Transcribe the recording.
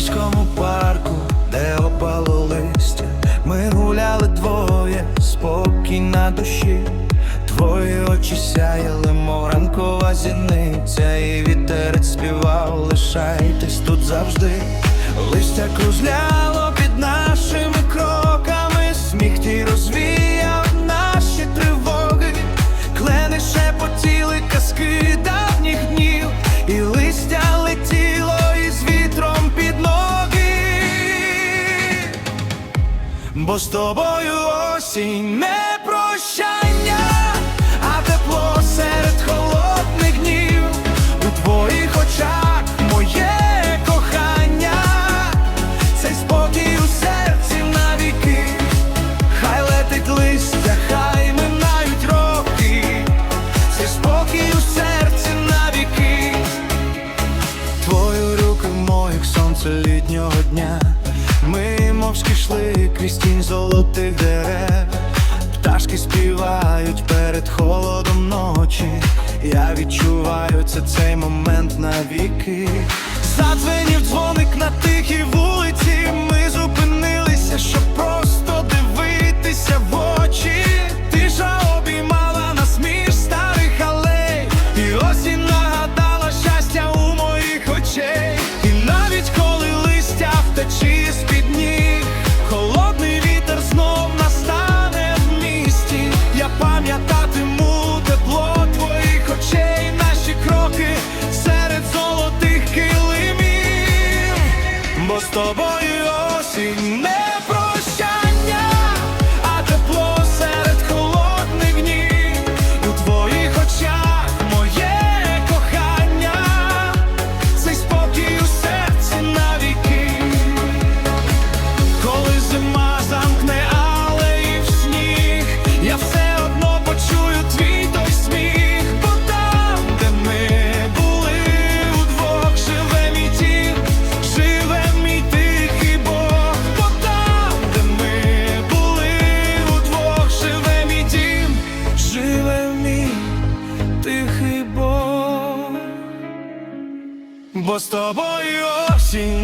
Марійському парку, де опало листя, ми гуляли двоє, спокій на душі, твої очі сяяли, мов ранкова зіниця, і вітерець співав, лишайтесь тут завжди, листя кружляло під нашими кроками, сміх тій розвіяв наші тривоги, клени шепотіли казки. Бо з тобою осінь не прощання, а тепло серед холодних днів у твоїх очах моє кохання, цей спокій у серці навіки, хай летить листя, хай минають роки, цей спокій у серці навіки. Твої руки в моїх сонце літнього дня. Ми мовчки йшли крізь тінь золотих дерев. Пташки співають перед холодом ночі. Я відчуваю це цей момент навіки. Задзвенів дзвоник на тихій вулиці. З тобою осінь з тобою осінь